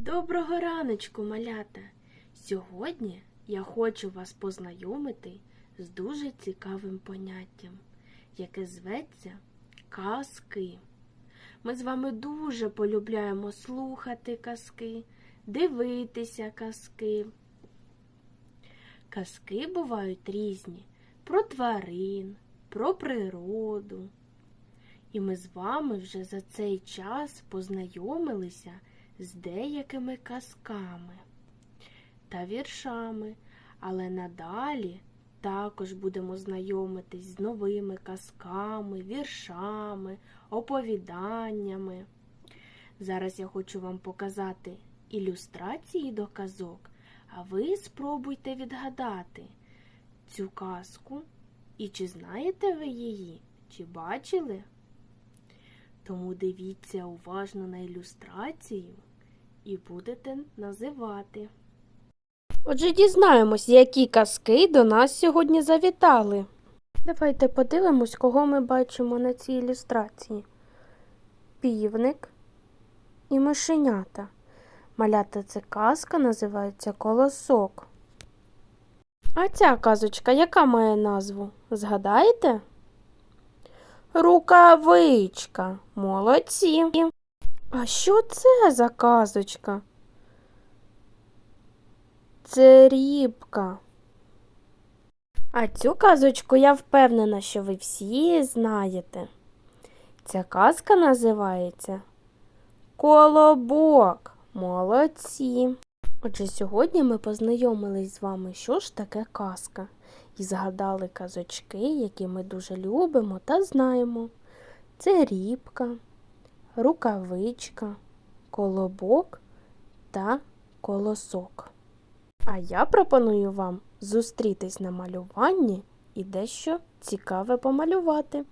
Доброго раночку, малята! Сьогодні я хочу вас познайомити з дуже цікавим поняттям, яке зветься казки. Ми з вами дуже полюбляємо слухати казки, дивитися казки. Казки бувають різні про тварин, про природу. І ми з вами вже за цей час познайомилися з деякими казками та віршами, але надалі також будемо знайомитись з новими казками, віршами, оповіданнями. Зараз я хочу вам показати ілюстрації до казок, а ви спробуйте відгадати цю казку і чи знаєте ви її, чи бачили? Тому дивіться уважно на ілюстрацію і будете називати. Отже, дізнаємось, які казки до нас сьогодні завітали. Давайте подивимось, кого ми бачимо на цій ілюстрації. Півник і мишенята. Малята це казка називається Колосок. А ця казочка яка має назву? Згадаєте? Рукавичка. Молодці. А що це за казочка? Це рібка. А цю казочку я впевнена, що ви всі знаєте. Ця казка називається Колобок. Молодці. Отже, сьогодні ми познайомились з вами, що ж таке казка, і згадали казочки, які ми дуже любимо та знаємо. Це рібка, рукавичка, колобок та колосок. А я пропоную вам зустрітись на малюванні і дещо цікаве помалювати.